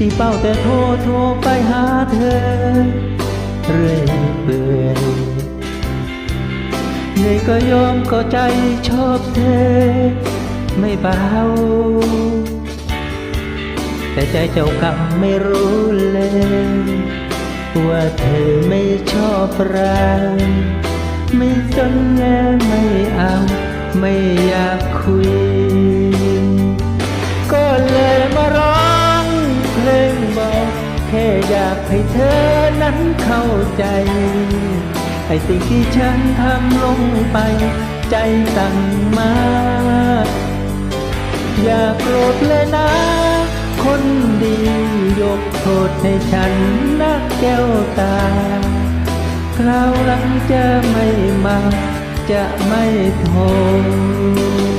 ที่เป้าแต่โทรโทรไปหาเธอ เรื่อยเปื่อยเหนื่อยก็ยอมก็ใจชอบเธอ ไม่เบา แต่ใจเจ้ากรรมไม่รู้เลย ว่าเธอไม่ชอบเราไม่สนแง่ไม่เอา ไม่อยากคุย แค่อยากให้เธอนั้นเข้าใจไอ้สิ่งที่ฉันทำลงไป ใจสั่งมา อย่าโกรธเลยนะ คนดียกโทษให้ฉันนักแก้วตา คราวหลังจะไม่มา จะไม่โทษ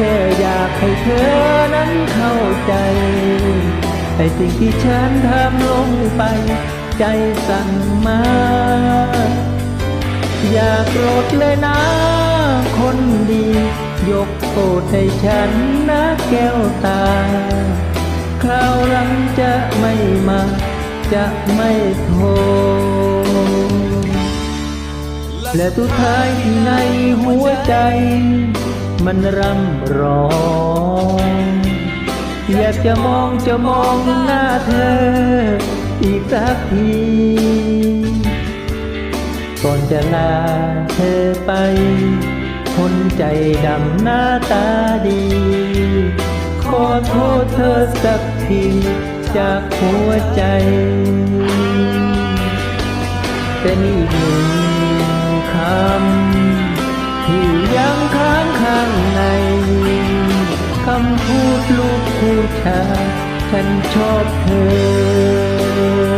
ค่อยากให้เธอนั้นเข้าใจไอ้สิ่งที่ฉันทำลงไป ใจสั่งมา อย่าโกรธเลยนะ คนดี ยกโทษให้ฉันนะแก้วตา คราวหลังจะไม่มา จะไม่โทษและสุดท้ายที่ในหัวใจ มันร่ำร้อง อยากจะมองจะมองหน้าเธอ อีกสักที ก่อนจะลาเธอไป คนใจดำหน้าตาดี ขอโทษเธอสักทีจากหัวใจแต่นี่หนึ่งคำ ที่ยังค้างข้างในคำพูดลูกผู้ชายฉันชอบเธอ